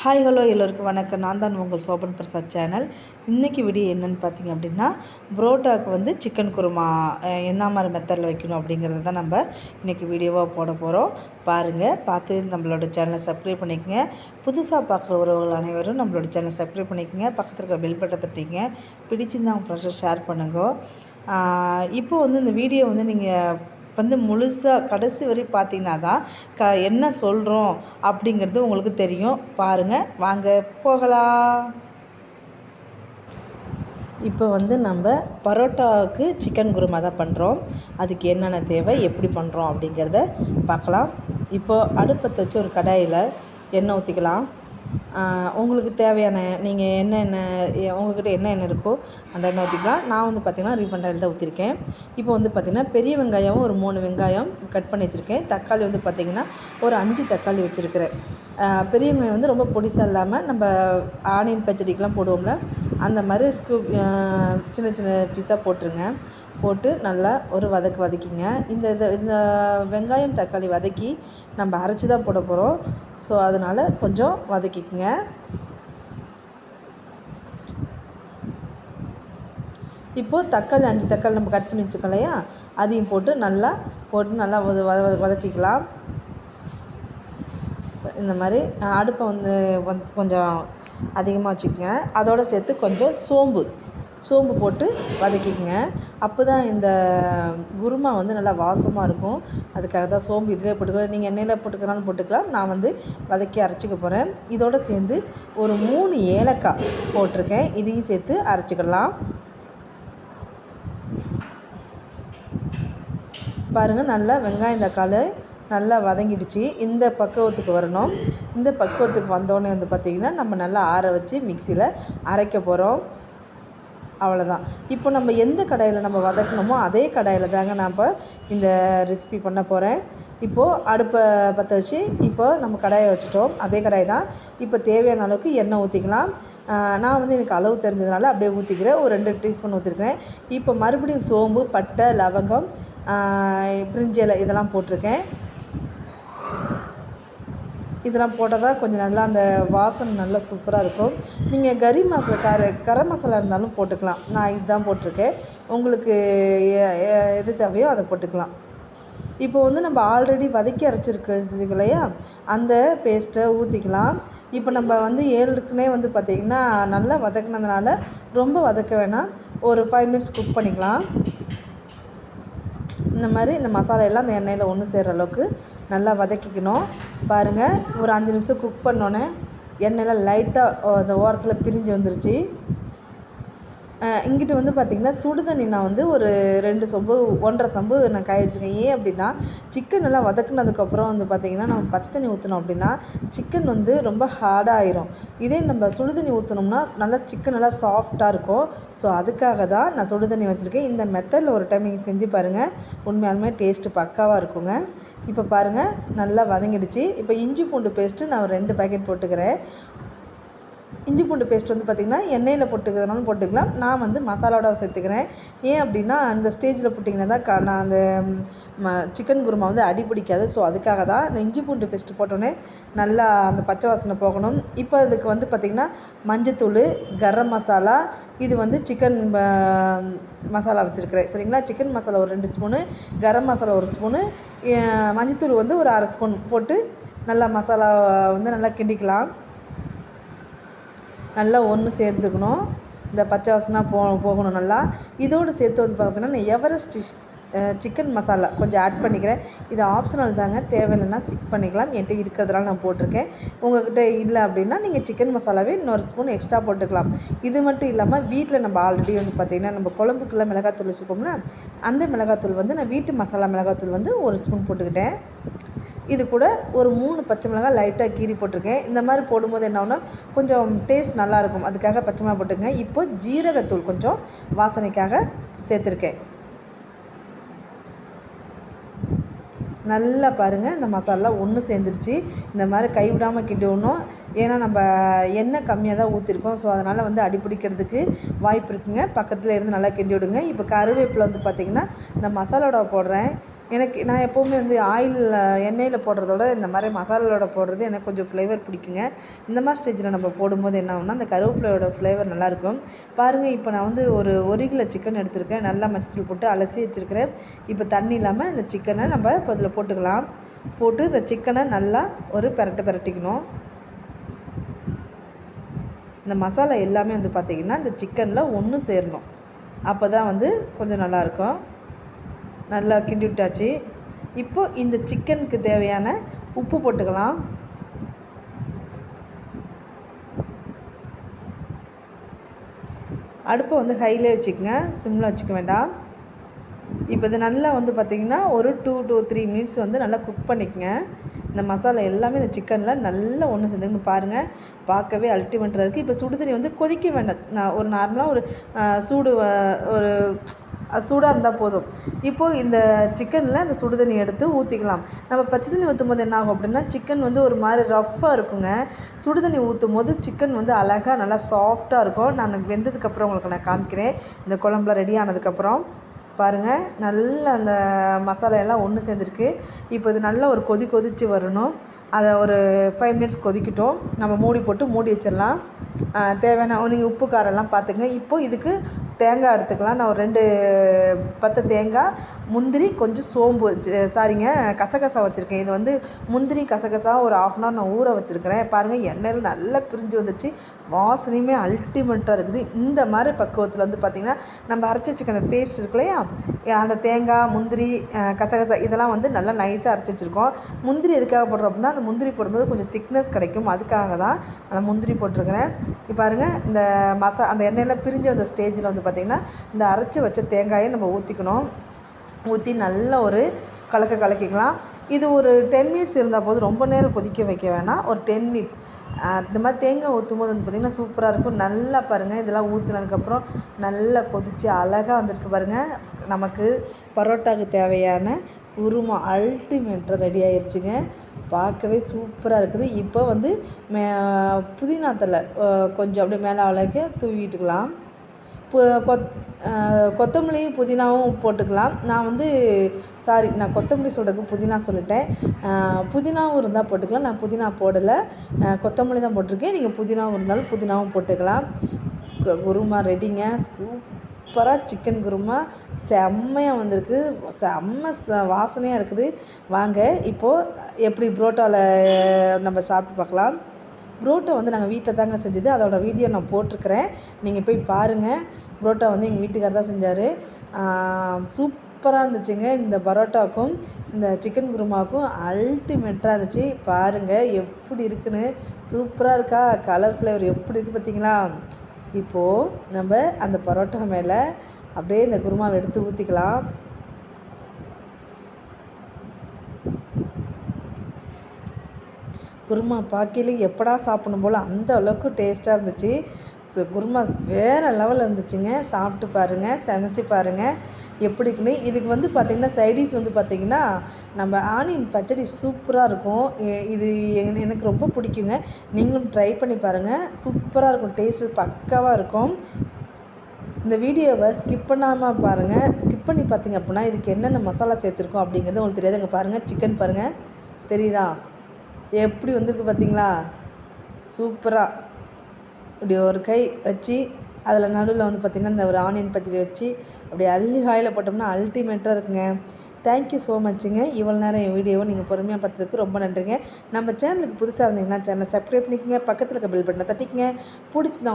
Hi hello எல்லோருக்கும் வணக்கம். நான் தான் உங்கள் சோபன் பிரசாத் சேனல். இன்றைக்கி வீடியோ என்னென்னு பார்த்தீங்க அப்படின்னா புரோட்டாவுக்கு வந்து சிக்கன் குருமா என்ன மாதிரி மெத்தடில் வைக்கணும் அப்படிங்கிறத தான் நம்ம இன்றைக்கி வீடியோவாக போட போகிறோம் பாருங்கள் பார்த்து நம்மளோட சேனலை சப்ஸ்கிரைப் பண்ணிக்கோங்க. புதுசாக பார்க்குற உறவுகள் அனைவரும் நம்மளோட சேனலை சப்ஸ்கிரைப் பண்ணிக்கங்க. பக்கத்தில் இருக்கிற பெல் பட்டை தட்டிங்க பிடிச்சிருந்தா உங்கள் ஃப்ரெண்ட்ஸை ஷேர் பண்ணுங்க. இப்போ வந்து இந்த வீடியோ வந்து நீங்கள் வந்து முழுசாக கடைசி வரை பார்த்தீங்கன்னா தான் க என்ன சொல்கிறோம் அப்படிங்கிறது உங்களுக்கு தெரியும். பாருங்கள் வாங்க போகலாம். இப்போ வந்து நம்ம பரோட்டாவுக்கு சிக்கன் குருமா தான் பண்ணுறோம் அதுக்கு என்னென்ன தேவை எப்படி பண்ணுறோம் அப்படிங்கிறத பார்க்கலாம். இப்போது அடுப்பத்தை வச்சு ஒரு கடாயில் எண்ணெய் ஊற்றிக்கலாம் உங்களுக்கு தேவையான நீங்கள் என்னென்ன உங்கக்கிட்ட என்னென்ன இருக்கோ அந்த எண்ணெய் ஊற்றிக்கலாம் நான் வந்து பார்த்திங்கன்னா ரீஃபண்ட் ஆயில் தான் ஊற்றிருக்கேன் இப்போ வந்து பார்த்திங்கன்னா பெரிய வெங்காயம் ஒரு மூணு வெங்காயம் கட் பண்ணி வச்சுருக்கேன். தக்காளி வந்து பார்த்திங்கன்னா ஒரு அஞ்சு தக்காளி வச்சுருக்கிறேன். பெரிய வெங்காயம் வந்து ரொம்ப பொடிசாக இல்லாமல் நம்ம ஆனியன் பச்சடிக்கெலாம் போடுவோம்ல அந்த மாதிரி ஸ்கூப் சின்ன சின்ன பீஸாக போட்டுருங்க. போட்டு நல்லா ஒரு வதக்கு வதக்கிங்க. இந்த இது இந்த வெங்காயம் தக்காளி வதக்கி நம்ம அரைச்சி தான் போட போகிறோம் ஸோ அதனால் கொஞ்சம் வதக்கிக்குங்க. இப்போது தக்காளி அஞ்சு தக்காளி நம்ம கட் பண்ணி வச்சுக்கோம் இல்லையா? அதையும் போட்டு நல்லா போட்டு நல்லா வத வதக்கிக்கலாம். இந்த மாதிரி அடுப்பை வந்து வந்து கொஞ்சம் அதிகமாக வச்சுக்கோங்க. அதோடு சேர்த்து கொஞ்சம் சோம்பு. சோம்பு போட்டு வதக்கிக்கங்க. அப்போ தான் இந்த குருமா வந்து நல்லா வாசமாக இருக்கும். அதுக்காக தான் சோம்பு இதிலே போட்டுக்கலாம். நீங்கள் எண்ணெயில் போட்டுக்கிறாலும் போட்டுக்கலாம். நான் வந்து வதக்கி அரைச்சிக்க போகிறேன் இதோடு சேர்ந்து ஒரு மூணு ஏலக்காய் போட்டிருக்கேன். இதையும் சேர்த்து அரைச்சிக்கலாம். பாருங்கள் நல்லா வெங்காயம் தக்காளி நல்லா வதங்கிடுச்சு. இந்த பக்குவத்துக்கு வரணும். இந்த பக்குவத்துக்கு வந்தோடனே வந்து பார்த்திங்கன்னா நம்ம நல்லா ஆற வச்சு மிக்சியில் அரைக்க போகிறோம் அவ்வளோதான் இப்போ நம்ம எந்த கடாயில் நம்ம வதக்கணுமோ அதே கடாயில் தாங்க நாம் இந்த ரெசிபி பண்ண போகிறேன் இப்போது அடுப்பை பற்ற வச்சு இப்போ நம்ம கடாயை வச்சுட்டோம். அதே கடாய் தான். இப்போ தேவையான அளவுக்கு எண்ணெய் ஊற்றிக்கலாம் நான் வந்து எனக்கு அளவு தெரிஞ்சதுனால அப்படியே ஊற்றிக்கிறேன் ஒரு ரெண்டு டீஸ்பூன் ஊற்றிருக்கிறேன் இப்போ மறுபடியும் சோம்பு பட்டை லவங்கம் பிரிஞ்சலை இதெல்லாம் போட்டிருக்கேன். இதெல்லாம் போட்டால் தான் கொஞ்சம் நல்லா அந்த வாசனை நல்லா சூப்பராக இருக்கும். நீங்கள் கறி மசாலா கர கரம் மசாலா இருந்தாலும் போட்டுக்கலாம். நான் இதுதான் போட்டிருக்கேன். உங்களுக்கு எது தேவையோ அதை போட்டுக்கலாம். இப்போ வந்து நம்ம ஆல்ரெடி வதக்கி அரைச்சிருக்க இல்லையா? அந்த பேஸ்ட்டை ஊற்றிக்கலாம் இப்போ நம்ம வந்து ஏழுக்குனே வந்து பார்த்திங்கன்னா நல்லா வதக்குனதுனால ரொம்ப வதக்க வேணாம். ஒரு ஃபைவ் மினிட்ஸ் குக் பண்ணிக்கலாம். இந்த மாதிரி இந்த மசாலா எல்லாம் அந்த எண்ணெயில் ஒன்று சேர்கிற அளவுக்கு நல்லா வதக்கிக்கணும். பாருங்கள் ஒரு அஞ்சு நிமிஷம் குக் பண்ணோன்னே எண்ணெயில் லைட்டாக அந்த ஓரத்தில் பிரிஞ்சு வந்துருச்சு. இங்கிட்டு வந்து பார்த்திங்கன்னா சுடு தண்ணி நான் வந்து ஒரு ரெண்டு சொம்பு ஒன்றரை சொம்பு நான் காய வச்சுருக்கேன். ஏன் அப்படின்னா சிக்கன் நல்லா வதக்குனதுக்கப்புறம் வந்து பார்த்திங்கன்னா நம்ம பச்சை தண்ணி ஊற்றினோம் அப்படின்னா சிக்கன் வந்து ரொம்ப ஹார்டாகிரும் இதே நம்ம சுடு தண்ணி ஊற்றினோம்னா நல்லா சிக்கன் நல்லா சாஃப்டாக இருக்கும். ஸோ அதுக்காக தான் நான் சுடு தண்ணி வச்சுருக்கேன். இந்த மெத்தடில் ஒரு டைம் நீங்கள் செஞ்சு பாருங்கள் உண்மையாலுமே டேஸ்ட்டு பக்காவாக இருக்குங்க. இப்போ பாருங்கள் நல்லா வதங்கிடுச்சு. இப்போ இஞ்சி பூண்டு பேஸ்ட்டு நான் ஒரு ரெண்டு பாக்கெட் போட்டுக்கிறேன். இஞ்சி பூண்டு பேஸ்ட் வந்து பார்த்திங்கன்னா எண்ணெயில் போட்டுக்கிறதுனாலும் போட்டுக்கலாம். நான் வந்து மசாலாவோட சேர்த்துக்கிறேன். ஏன் அப்படின்னா அந்த ஸ்டேஜில் போட்டிங்கன்னா தான் க நான் அந்த ம சிக்கன் குருமா வந்து அடி பிடிக்காது. ஸோ அதுக்காக தான் இந்த இஞ்சி பூண்டு பேஸ்ட் போட்டோன்னே நல்லா அந்த பச்சை வாசனை போகணும். இப்போ அதுக்கு வந்து பார்த்திங்கன்னா மஞ்சத்தூள் கரம் மசாலா இது வந்து சிக்கன் மசாலா வச்சுருக்கிறேன். சரிங்களா? சிக்கன் மசாலா ஒரு ரெண்டு ஸ்பூனு கரம் மசாலா ஒரு ஸ்பூனு மஞ்சத்தூள் வந்து ஒரு அரை ஸ்பூன் போட்டு நல்லா மசாலா வந்து நல்லா கிண்டிக்கலாம். நல்லா ஒன்று சேர்த்துக்கணும். இந்த பச்சை வாசனாக போ போகணும் நல்லா. இதோடு சேர்த்து வந்து பார்த்தீங்கன்னா நான் எவரெஸ்ட் சிக்கன் மசாலா கொஞ்சம் ஆட் பண்ணிக்கிறேன். இது ஆப்ஷனல் தாங்க. தேவையில்லைன்னா சிக் பண்ணிக்கலாம். என்கிட்ட இருக்கிறதுனால நான் போட்டிருக்கேன். உங்கள்கிட்ட இல்லை அப்படின்னா நீங்கள் சிக்கன் மசாலாவே இன்னொரு ஸ்பூன் எக்ஸ்ட்ரா போட்டுக்கலாம். இது மட்டும் இல்லாமல் வீட்டில் நம்ம ஆல்ரெடி வந்து பார்த்திங்கன்னா நம்ம குழம்புக்குள்ளே மிளகாத்தூள் வச்சுக்கோம்னா அந்த மிளகாத்தூள் வந்து நான் வீட்டு மசாலா மிளகாத்தூள் வந்து ஒரு ஸ்பூன் போட்டுக்கிட்டேன். இது கூட ஒரு மூணு பச்சை மிளகாய் லைட்டாக கீறி போட்டிருக்கேன். இந்த மாதிரி போடும்போது என்ன ஆகும்னா கொஞ்சம் டேஸ்ட் நல்லாயிருக்கும். அதுக்காக பச்சை மிளகாய் போட்டுங்க இப்போ ஜீரகத்தூள் கொஞ்சம் வாசனைக்காக சேர்த்துருக்கேன். நல்லா பாருங்கள் இந்த மசாலா ஒன்று சேர்ந்துருச்சு. இந்த மாதிரி கைவிடாமல் கிண்டணும் ஏன்னா நம்ம எண்ணெய் கம்மியாக தான் ஊற்றிருக்கோம் ஸோ அதனால் வந்து அடி பிடிக்கிறதுக்கு வாய்ப்பு இருக்குங்க. பக்கத்தில் இருந்து நல்லா கிண்டி விடுங்க. இப்போ கருவேப்பிலை வந்து பார்த்திங்கன்னா இந்த மசாலாவோட போடுறேன். எனக்கு நான் எப்போவுமே வந்து ஆயிலில் எண்ணெயில் போடுறதோட இந்த மாதிரி மசாலாவோட போடுறது எனக்கு கொஞ்சம் ஃப்ளேவர் பிடிக்குங்க. இந்த மாதிரி ஸ்டேஜில் நம்ம போடும்போது என்ன ஆகும்னா அந்த கருவேப்பிலையோட ஃப்ளேவர் நல்லாயிருக்கும் பாருங்கள் இப்போ நான் வந்து ஒரு ஒரு கிலோ சிக்கன் எடுத்திருக்கேன். நல்லா மஞ்சள் போட்டு அலசி வச்சுருக்கிறேன். இப்போ தண்ணி இல்லாமல் இந்த சிக்கனை நம்ம இப்போ இதில் போட்டுக்கலாம். போட்டு இந்த சிக்கனை நல்லா ஒரு பெரட்டு பெரட்டிக்கணும். இந்த மசாலா எல்லாமே வந்து பார்த்திங்கன்னா இந்த சிக்கனில் ஒன்று சேரணும். அப்போ தான் வந்து கொஞ்சம் நல்லாயிருக்கும் நல்லா கிண்டி விட்டாச்சு இப்போ இந்த சிக்கனுக்கு தேவையான உப்பு போட்டுக்கலாம். அடுப்பை வந்து ஹைலே வச்சுக்கோங்க. சிம்மில் வச்சுக்க வேண்டாம். இப்போ இது நல்லா வந்து பார்த்திங்கன்னா ஒரு டூ டூ த்ரீ மினிட்ஸ் வந்து நல்லா குக் பண்ணிக்கங்க. இந்த மசாலா எல்லாமே இந்த சிக்கனில் நல்லா ஒன்று சேர்ந்துன்னு பாருங்கள் பார்க்கவே அல்டிமேட்டாக இருக்குது இப்போ சுடுதண்ணி வந்து கொதிக்க வேண்டாம். நான் ஒரு நார்மலாக ஒரு சூடு ஒரு சூடாக இருந்தால் போதும். இப்போது இந்த சிக்கனில் அந்த சுடு தண்ணி எடுத்து ஊற்றிக்கலாம் நம்ம பச்சை தண்ணி ஊற்றும் போது என்ன ஆகும் அப்படின்னா சிக்கன் வந்து ஒரு மாதிரி ரஃப்பாக இருக்குங்க. சுடு தண்ணி ஊற்றும் போது சிக்கன் வந்து அழகாக நல்லா சாஃப்டாக இருக்கும். நான் வெந்ததுக்கப்புறம் உங்களுக்கு நான் காமிக்கிறேன். இந்த குழம்புல ரெடி ஆனதுக்கப்புறம் பாருங்கள் நல்ல அந்த மசாலா எல்லாம் ஒன்று சேர்ந்துருக்கு. இப்போ இது நல்ல ஒரு கொதி கொதித்து வரணும். அதை ஒரு ஃபைவ் மினிட்ஸ் கொதிக்கட்டும். நம்ம மூடி போட்டு மூடி வச்சிடலாம். தேவையான நீங்கள் உப்பு காரெல்லாம் பார்த்துங்க இப்போது இதுக்கு தேங்காய் எடுத்துக்கலாம். நான் ஒரு ரெண்டு பத்து தேங்காய் முந்திரி கொஞ்சம் சோம்பு சாரிங்க கசகசா வச்சுருக்கேன். இது வந்து முந்திரி கசகசா ஒரு ஆஃப் அன் ஹவர் நான் ஊற வச்சுருக்கிறேன். பாருங்கள் எண்ணெயில் நல்லா பிரிஞ்சு வந்துருச்சு. வாசனையுமே அல்டிமேட்டாக இருக்குது. இந்த மாதிரி பக்குவத்தில் வந்து பார்த்திங்கன்னா நம்ம அரைச்சி வச்சுக்க அந்த பேஸ்ட் இருக்கு இல்லையா அந்த தேங்காய் முந்திரி கசகசா இதெல்லாம் வந்து நல்லா நைஸாக அரைச்சி வச்சுருக்கோம். முந்திரி எதுக்காக போடுறோம் அப்படின்னா அந்த முந்திரி போடும்போது கொஞ்சம் திக்னஸ் கிடைக்கும். அதுக்காக தான் அந்த முந்திரி போட்டிருக்கிறேன். இப்போ பாருங்கள் இந்த மசா அந்த எண்ணெயில் பிரிஞ்சு வந்த ஸ்டேஜில் வந்து பார்த்திங்கன்னா இந்த அரைச்சி வச்ச தேங்காயை நம்ம ஊற்றிக்கணும் ஊற்றி நல்ல ஒரு கலக்க கலக்கிக்கலாம். இது ஒரு டென் மினிட்ஸ் இருந்தால் போது ரொம்ப நேரம் கொதிக்க வைக்க வேணாம். ஒரு டென் மினிட்ஸ் இந்த மாதிரி தேங்காய் ஊற்றும் போது வந்து பார்த்திங்கன்னா சூப்பராக இருக்கும். நல்லா பாருங்கள் இதெல்லாம் ஊற்றுனதுக்கப்புறம் நல்லா கொதித்து அழகாக வந்துருக்கு பாருங்கள் நமக்கு பரோட்டாவுக்கு தேவையான குருமா அல்டிமேட்டாக ரெடி ஆயிடுச்சுங்க பார்க்கவே சூப்பராக இருக்குது. இப்போ வந்து மே புதினா தலை கொஞ்சம் அப்படியே மேலே அளவுக்கு தூவிட்டுக்கலாம். கொத் கொத்தமல்லியும் புதினாவும் போட்டுக்கலாம். நான் வந்து சாரி நான் கொத்தமல்லி சொல்கிறதுக்கு புதினா சொல்லிட்டேன். புதினாவும் இருந்தால் போட்டுக்கலாம். நான் புதினா போடலை. கொத்தமல்லி தான் போட்டிருக்கேன். நீங்கள் புதினாவும் இருந்தாலும் புதினாவும் போட்டுக்கலாம். குருமா ரெடிங்க. சூப்பராக சிக்கன் குருமா. செம்மையாக வந்திருக்கு. செம்ம ச வாசனையாக இருக்குது. வாங்க இப்போது எப்படி புரோட்டாவில் நம்ம சாப்பிட்டு பார்க்கலாம். புரோட்டா வந்து நாங்கள் வீட்டில் தாங்க செஞ்சது. அதோடய வீடியோ நான் போட்டிருக்கிறேன். நீங்கள் போய் பாருங்கள் புரோட்டா வந்து எங்கள் வீட்டுக்கார் தான் செஞ்சார். சூப்பராக இருந்துச்சுங்க இந்த பரோட்டாவுக்கும் இந்த சிக்கன் குருமாவுக்கும் அல்டிமேட்டாக இருந்துச்சு. பாருங்கள் எப்படி இருக்குன்னு. சூப்பராக இருக்கா? கலர் ஃப்ளேவர் எப்படி இருக்குது பார்த்தீங்களா இப்போது நம்ம அந்த பரோட்டா மேலே அப்படியே இந்த குருமாவை எடுத்து ஊற்றிக்கலாம் குருமா பாக்கையில் எப்படா சாப்பிடும் போல் அந்த அளவுக்கு டேஸ்ட்டாக இருந்துச்சு. ஸோ குருமா வேறு லெவலில் இருந்துச்சுங்க. சாப்பிட்டு பாருங்கள் சமைச்சு பாருங்கள் எப்படிக்குன்னு இதுக்கு வந்து பார்த்திங்கன்னா சைடிஸ் வந்து பார்த்திங்கன்னா நம்ம ஆனியன் பச்சடி சூப்பராக இருக்கும். இது எனக்கு ரொம்ப பிடிக்குங்க. நீங்களும் ட்ரை பண்ணி பாருங்கள் சூப்பராக இருக்கும். டேஸ்ட்டு பக்காவாக இருக்கும். இந்த வீடியோவை ஸ்கிப் பண்ணாமல் பாருங்கள் ஸ்கிப் பண்ணி பார்த்தீங்க அப்படின்னா இதுக்கு என்னென்ன மசாலா சேர்த்துருக்கோம் அப்படிங்கிறது உங்களுக்கு தெரியாது அங்கே பாருங்கள் சிக்கன் பாருங்கள் தெரியுதா? எப்படி வந்திருக்கு பார்த்தீங்களா? சூப்பராக இப்படி ஒரு கை வச்சு அதில் நடுவில் வந்து பார்த்திங்கன்னா இந்த ஒரு ஆனியன் பச்சடி வச்சு அப்படி அள்ளி வாயில் போட்டோம்னா அல்டிமேட்டாக இருக்குங்க. தேங்க்யூ ஸோ மச்சுங்க இவ்வளோ நேரம் என் வீடியோவை நீங்கள் பொறுமையாக பார்த்ததுக்கு ரொம்ப நன்றிங்க. நம்ம சேனலுக்கு புதுசாக இருந்தீங்கன்னா சேனலை சப்ஸ்கிரைப் பண்ணிக்கோங்க. பக்கத்தில் இருக்க பில் பட்டனை தட்டிக்கங்க. பிடிச்சிருந்தா